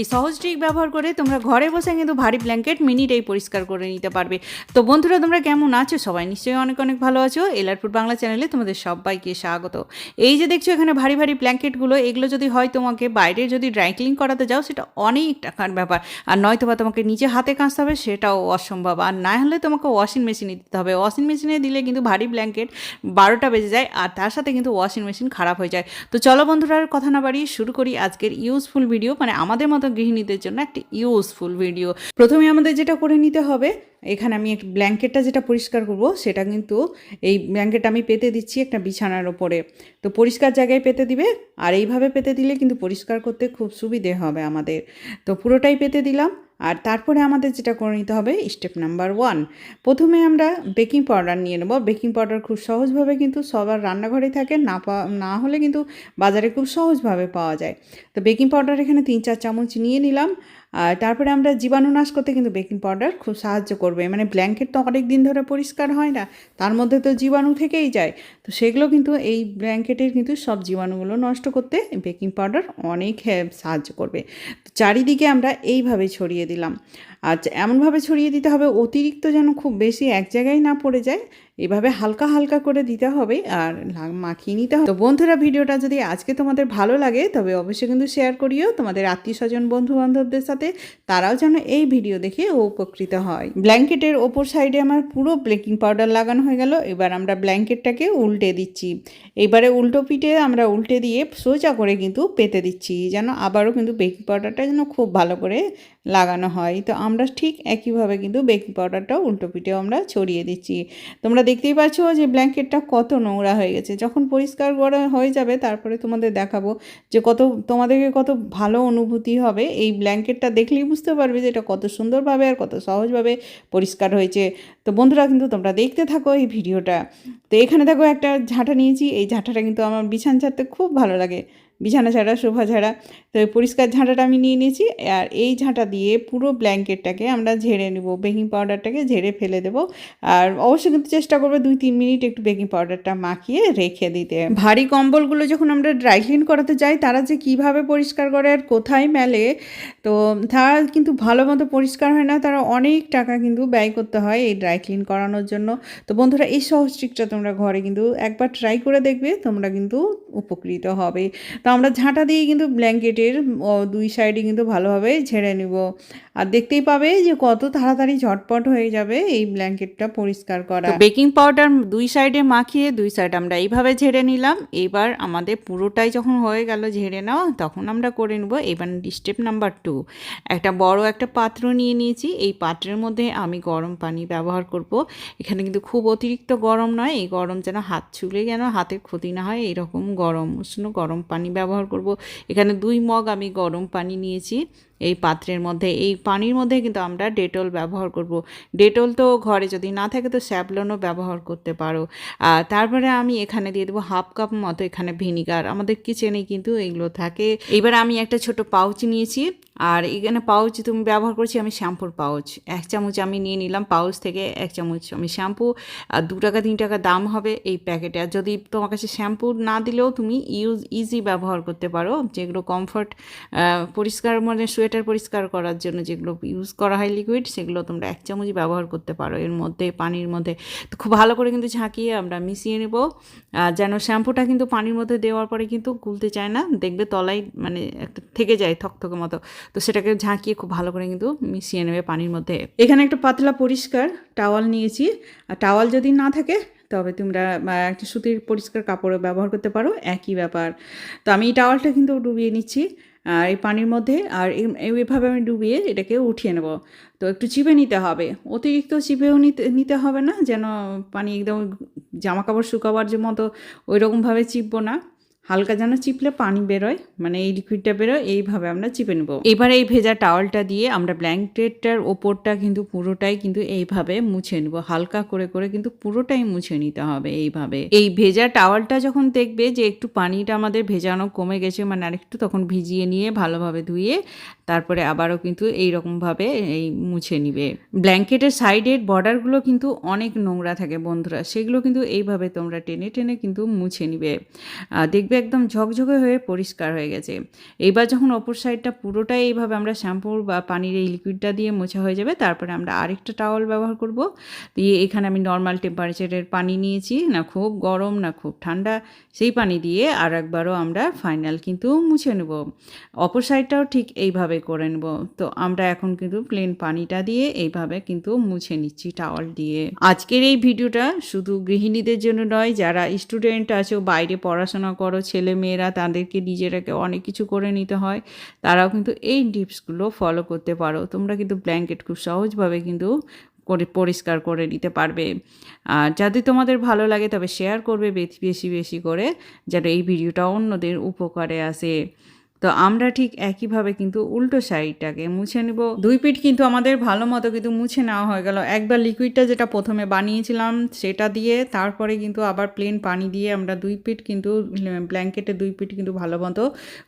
এই সহজ ট্রিক ব্যবহার করে তোমরা ঘরে বসে কিন্তু ভারী ব্ল্যাঙ্কেট মিনিটেই পরিষ্কার করে নিতে পারবে। তো বন্ধুরা, তোমরা কেমন আছো? সবাই নিশ্চয়ই অনেক অনেক ভালো আছো। এলারপুর বাংলা চ্যানেলে তোমাদের সবাইকে স্বাগত। এই যে দেখছ এখানে ভারী ভারী ব্ল্যাঙ্কেটগুলো এগুলো যদি হয় তোমাকে বাইরে যদি ড্রাই ক্লিন করাতে যাও, সেটা অনেক টাকার ব্যাপার। আর নয়তো বা তোমাকে নিজে হাতে কাঁচতে হবে, সেটাও অসম্ভব। আর না হলে তোমাকে ওয়াশিং মেশিনে দিতে হবে। ওয়াশিং মেশিনে দিলে কিন্তু ভারী ব্ল্যাঙ্কেট বারোটা বেজে যায়, আর তার সাথে কিন্তু ওয়াশিং মেশিন খারাপ হয়ে যায়। তো চলো বন্ধুরা কথা না বাড়িয়ে শুরু করি আজকের ইউজফুল ভিডিও মানে আমাদের মতো গৃহিণীদের জন্য একটা ইউজফুল ভিডিও প্রথমে আমাদের যেটা করে নিতে হবে এখানে আমি একটু ব্ল্যাঙ্কেটটা যেটা পরিষ্কার করব, সেটা কিন্তু এই ব্ল্যাঙ্কেট আমি পেতে দিচ্ছি একটা বিছানার ওপরে। তো পরিষ্কার জায়গায় পেতে দিবে, আর এইভাবে পেতে দিলে কিন্তু পরিষ্কার করতে খুব সুবিধে হবে আমাদের। তো পুরোটাই পেতে দিলাম, আর তারপরে আমাদের যেটা করে নিতে হবে স্টেপ নাম্বার ওয়ান প্রথমে আমরা বেকিং পাউডার নিয়ে নেব। বেকিং পাউডার খুব সহজভাবে কিন্তু সবার রান্নাঘরেই থাকে, না না হলে কিন্তু বাজারে খুব সহজভাবে পাওয়া যায়। তো বেকিং পাউডার এখানে তিন, চার চামচ নিয়ে নিলাম। আর তারপরে আমরা জীবাণু নাশ করতে কিন্তু বেকিং পাউডার খুব সাহায্য করবে। মানে ব্ল্যাঙ্কেট তো অনেক দিন ধরে পরিষ্কার হয় না, তার মধ্যে তো জীবাণু থেকেই যায়। তো সেগুলো কিন্তু এই ব্ল্যাঙ্কেটের কিন্তু সব জীবাণুগুলো নষ্ট করতে বেকিং পাউডার অনেক সাহায্য করবে। তো চারিদিকে আমরা এইভাবে ছড়িয়ে দিলাম। আর এমনভাবে ছড়িয়ে দিতে হবে, অতিরিক্ত যেন খুব বেশি এক জায়গায় না পড়ে যায়। এভাবে হালকা হালকা করে দিতে হবে আর মাখিয়ে নিতে হবে। তো বন্ধুরা, ভিডিওটা যদি আজকে তোমাদের ভালো লাগে, তবে অবশ্যই কিন্তু শেয়ার করিও। তোমাদের আত্মীয় স্বজন বন্ধু বান্ধবদের সাথে তারাও যেন এই ভিডিও দেখে উপকৃত হয়। ব্ল্যাঙ্কেটের ওপর সাইডে আমার পুরো ব্লেকিং পাউডার লাগানো হয়ে গেল। এবার আমরা ব্ল্যাঙ্কেটটাকে উল্টে দিচ্ছি। এবারে উল্টো পিঠে আমরা উল্টে দিয়ে সোজা করে কিন্তু পেতে দিচ্ছি, যেন আবারও কিন্তু বেকিং পাউডারটা যেন খুব ভালো করে লাগানো হয়। তো আমরা ঠিক একইভাবে কিন্তু বেকিং পাউডারটাও উল্টো পিঠেও আমরা ছড়িয়ে দিচ্ছি। তোমরা দেখতেই পাচ্ছ যে ব্ল্যাঙ্কেটটা কত নোংরা হয়ে গেছে। যখন পরিষ্কার করা হয়ে যাবে, তারপরে তোমাদের দেখাবো যে কত, তোমাদেরকে কত ভালো অনুভূতি হবে। এই ব্ল্যাঙ্কেটটা দেখলেই বুঝতে পারবে যে এটা কত সুন্দরভাবে আর কত সহজভাবে পরিষ্কার হয়েছে। তো বন্ধুরা কিন্তু তোমরা দেখতে থাকো এই ভিডিওটা। তো এখানে দেখো একটা ঝাঁটা নিয়েছি। এই ঝাঁটাটা কিন্তু আমার বিছান ছাড়তে খুব ভালো লাগে। বিছানা ছাড়া শোভা ছাড়া। তো পরিষ্কার ঝাঁটাটা আমি নিয়ে নিয়েছি আর এই ঝাঁটা দিয়ে পুরো ব্ল্যাঙ্কেটটাকে আমরা ঝেড়ে নেব, বেকিং পাউডারটাকে ঝেড়ে ফেলে দেব। আর অবশ্যই কিন্তু চেষ্টা করবে দুই তিন মিনিট একটু বেকিং পাউডারটা মাখিয়ে রেখে দিতে। ভারী কম্বলগুলো যখন আমরা ড্রাই ক্লিন করাতে যাই, তারা যে কীভাবে পরিষ্কার করে আর কোথায় মেলে, তো তারা কিন্তু ভালো মতো পরিষ্কার হয় না। তারা অনেক টাকা কিন্তু ব্যয় করতে হয় এই ড্রাই ক্লিন করানোর জন্য। তো বন্ধুরা, এই সহজ ট্রিকটা তোমরা ঘরে কিন্তু একবার ট্রাই করে দেখবে, তোমরা কিন্তু উপকৃত হবে। তো আমরা ঝাঁটা দিয়ে কিন্তু ব্ল্যাঙ্কেটের দুই সাইডে কিন্তু ভালোভাবে ঝেড়ে নিব। আর দেখতেই পাবে যে কত তাড়াতাড়ি ঝটপট হয়ে যাবে এই ব্ল্যাঙ্কেটটা পরিষ্কার করা। বেকিং পাউডার দুই সাইডে মাখিয়ে দুই সাইড আমরা এইভাবে ঝেড়ে নিলাম। এবার আমাদের পুরোটাই যখন হয়ে গেল ঝেড়ে নেওয়া, তখন আমরা করে নেব এবার স্টেপ নাম্বার টু। একটা বড় একটা পাত্র নিয়ে নিয়েছি। এই পাত্রের মধ্যে আমি গরম পানি ব্যবহার করব। এখানে কিন্তু খুব অতিরিক্ত গরম নয়, এই গরম যেন হাত ছুলে যেন হাতের ক্ষতি না হয়, এরকম গরম, উষ্ণ গরম পানি ব্যবহার করব। এখানে দুই মগ আমি গরম পানি নিয়েছি। এই পাত্রের মধ্যে, এই পানির মধ্যে কিন্তু আমরা ডেটল ব্যবহার করব। ডেটল তো ঘরে যদি না থাকে তো স্যাভলনও ব্যবহার করতে পারো। আর তারপরে আমি এখানে দিয়ে দেবো হাফ কাপ মতো এখানে ভিনিগার। আমাদের কিচেনে কিন্তু এগুলো থাকে। এবার আমি একটা ছোট পাউচ নিয়েছি। আর এখানে পাউচ তুমি ব্যবহার করছি আমি শ্যাম্পুর পাউচ। এক চামচ আমি নিয়ে নিলাম পাউচ থেকে, এক চামচ আমি শ্যাম্পু। আর দু টাকা, তিন টাকা দাম হবে এই প্যাকেটে। আর যদি তোমার কাছে শ্যাম্পু না দিলেও তুমি ইউজ, ইজি ব্যবহার করতে পারো। যেগুলো কমফর্ট পরিষ্কার মানে সোয়েটার পরিষ্কার করার জন্য যেগুলো ইউজ করা হয় লিকুইড সেগুলো তোমরা এক চামচই ব্যবহার করতে পারো। এর মধ্যে, পানির মধ্যে তো খুব ভালো করে কিন্তু ঝাঁকিয়ে আমরা মিশিয়ে নেব। আর যেন শ্যাম্পুটা কিন্তু পানির মধ্যে দেওয়ার পরে কিন্তু গুলতে চায় না, দেখবে তলায় মানে একটা থেকে যায় থকথকে মতো। তো সেটাকে ঝাঁকিয়ে খুব ভালো করে কিন্তু মিশিয়ে নেবে পানির মধ্যে। এখানে একটা পাতলা পরিষ্কার টাওয়াল নিয়েছি। আর টাওয়াল যদি না থাকে, তবে তোমরা একটা সুতির পরিষ্কার কাপড়ও ব্যবহার করতে পারো। একই ব্যাপার। তো আমি এই টাওয়ালটা কিন্তু ডুবিয়ে নিচ্ছি। আর এই পানির মধ্যে আর এভাবে এইভাবে আমি ডুবিয়ে এটাকে উঠিয়ে নেব। তো একটু চিপে নিতে হবে। অতিরিক্ত চিপেও নিতে নিতে হবে না, যেন পানি একদম জামা কাপড় শুকাবার যে মতো ওইরকমভাবে চিপবো না। হালকা যেন চিপলে পানি বেরোয় মানে এই লিকুইডটা বেরোয়, এইভাবে আমরা চিপে নেব। এবার এই ভেজা টাওয়ালটা দিয়ে আমরা ব্ল্যাঙ্কেটটার ওপরটা কিন্তু পুরোটাই কিন্তু এইভাবে মুছে নেব। হালকা করে করে কিন্তু পুরোটাই মুছে নিতে হবে এইভাবে। এই ভেজা টাওয়ালটা যখন দেখবে যে একটু পানিটা আমাদের ভেজানো কমে গেছে মানে আরেকটু তখন ভিজিয়ে নিয়ে ভালোভাবে ধুয়ে তারপরে আবারও কিন্তু এই রকমভাবে এই মুছে নিবে। ব্ল্যাঙ্কেটের সাইডের বর্ডারগুলো কিন্তু অনেক নোংরা থাকে বন্ধুরা। সেগুলো কিন্তু এইভাবে তোমরা টেনে টেনে কিন্তু মুছে নিবে। দেখবে একদম ঝকঝকে হয়ে পরিষ্কার হয়ে গেছে। এইবার যখন অপর সাইডটা পুরোটাই এইভাবে আমরা শ্যাম্পুর বা পানির এই লিকুইডটা দিয়ে মোছা হয়ে যাবে, তারপরে আমরা আরেকটা টাওয়াল ব্যবহার করব। দিয়ে এখানে আমি নর্মাল টেম্পারেচারের পানি নিয়েছি, না খুব গরম, না খুব ঠান্ডা, সেই পানি দিয়ে আর একবারও আমরা ফাইনাল কিন্তু মুছে নেব। অপর সাইডটাও ঠিক এইভাবে করে নেব। তো আমরা এখন কিন্তু প্লেন পানিটা দিয়ে এইভাবে কিন্তু মুছে নিচ্ছি টাওয়াল দিয়ে। আজকের এই ভিডিওটা শুধু গৃহিণীদের জন্য নয়, যারা স্টুডেন্ট আছো, বাইরে পড়াশোনা করো ছেলে মেয়েরা তাদেরকে নিজেরাকে অনেক কিছু করে নিতে হয়, তারাও কিন্তু এই টিপসগুলো ফলো করতে পারো। তোমরা কিন্তু ব্ল্যাঙ্কেট খুব সহজভাবে কিন্তু করে, পরিষ্কার করে নিতে পারবে। আর যদি তোমাদের ভালো লাগে তবে শেয়ার করবে বেশি বেশি বেশি করে, যেন এই ভিডিওটা অন্যদের উপকারে আসে। তো আমরা ঠিক একইভাবে কিন্তু উল্টো সাইডটাকে মুছে নেব। দুই পিট কিন্তু আমাদের ভালো মতো কিন্তু মুছে নেওয়া হয়ে গেল। একবার লিকুইডটা যেটা প্রথমে বানিয়েছিলাম সেটা দিয়ে তারপরে কিন্তু আবার প্লেন পানি দিয়ে আমরা দুই পিট কিন্তু ব্ল্যাঙ্কেটে দুই পিট কিন্তু ভালো মতো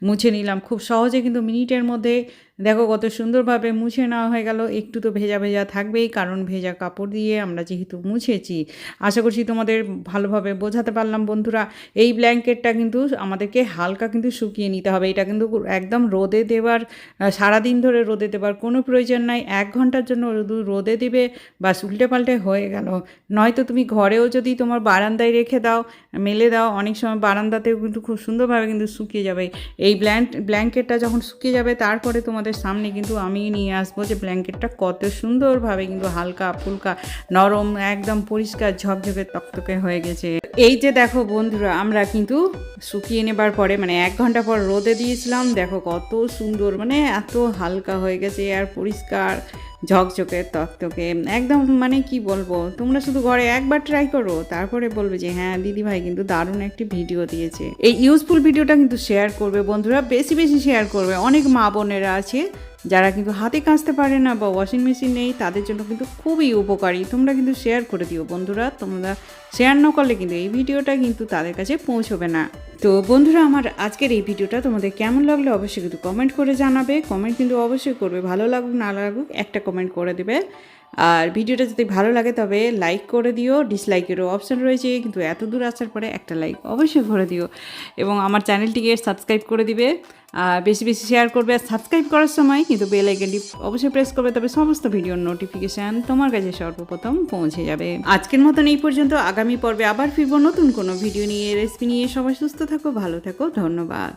মুছে নিলাম। খুব সহজে কিন্তু মিনিটের মধ্যে দেখো কত সুন্দরভাবে মুছে নেওয়া হয়ে গেল। একটু তো ভেজা ভেজা থাকবেই, কারণ ভেজা কাপড় দিয়ে আমরা যেহেতু মুছেছি। আশা করছি তোমাদের ভালোভাবে বোঝাতে পারলাম বন্ধুরা। এই ব্ল্যাঙ্কেটটা কিন্তু আমাদেরকে হালকা কিন্তু শুকিয়ে নিতে হবে। এটা কিন্তু একদম রোদে দেওয়ার সারাদিন ধরে রোদে দেওয়ার কোনো প্রয়োজন নাই। এক ঘণ্টার জন্য রোদ- রোদে দেবে বা উল্টে পাল্টে হয়ে গেল। নয়তো তুমি ঘরেও যদি তোমার বারান্দায় রেখে দাও, মেলে দাও, অনেক সময় বারান্দাতেও কিন্তু খুব সুন্দরভাবে কিন্তু শুকিয়ে যাবে। এই ব্ল্যাঙ্ক ব্ল্যাঙ্কেটটা যখন শুকিয়ে যাবে, তারপরে তোমাদের সামনে কিন্তু আমি নিয়ে আসব যে ব্ল্যাঙ্কেটটা কত সুন্দরভাবে কিন্তু হালকা, ফুলকা, নরম, একদম পরিষ্কার, ঝকঝকে, তকতকে হয়ে গেছে। এই যে দেখো বন্ধুরা, আমরা কিন্তু শুকিয়ে নেবার পরে মানে এক ঘণ্টা পর রোদে দিয়েছিলাম। দেখো কত সুন্দর মানে এত হালকা হয়ে গেছে আর পরিষ্কার। ঝকঝকে তকতকে, একদম মানে কি বলব, তোমরা শুধু ঘরে একবার ট্রাই করো, তারপরে বলবে যে হ্যাঁ দিদি ভাই কিন্তু দারুণ একটি ভিডিও দিয়েছে। এই ইউজফুল ভিডিওটা কিন্তু শেয়ার করবে বন্ধুরা, বেশি বেশি শেয়ার করবে। অনেক মা বোনেরা আছে যারা কিন্তু হাতে কাঁচতে পারে না বা ওয়াশিং মেশিন নেই, তাদের জন্য কিন্তু খুবই উপকারী। তোমরা কিন্তু শেয়ার করে দিও বন্ধুরা, তোমরা শেয়ার না করলে কিন্তু এই ভিডিওটা কিন্তু তাদের কাছে পৌঁছবে না। তো বন্ধুরা, আমার আজকের এই ভিডিওটা তোমাদের কেমন লাগলে অবশ্যই কিন্তু কমেন্ট করে জানাবে। কমেন্ট কিন্তু অবশ্যই করবে, ভালো লাগুক না লাগুক একটা কমেন্ট করে দেবে। আর ভিডিওটা যদি ভালো লাগে তবে লাইক করে দিও ডিসলাইকেরও অপশান রয়েছে, কিন্তু এত দূর আসার পরে একটা লাইক অবশ্যই করে দিও। এবং আমার চ্যানেলটিকে সাবস্ক্রাইব করে দিবে, আর বেশি বেশি শেয়ার করবে আর সাবস্ক্রাইব করার সময় কিন্তু বেল আইকনটি অবশ্যই প্রেস করবে, তবে সমস্ত ভিডিওর নোটিফিকেশান তোমার কাছে সর্বপ্রথম পৌঁছে যাবে। আজকের মতন এই পর্যন্ত, আগামী পর্বে আবার ফিরবো নতুন কোনো ভিডিও নিয়ে রেসিপি নিয়ে। সবাই সুস্থ থাকো, ভালো থাকো, ধন্যবাদ।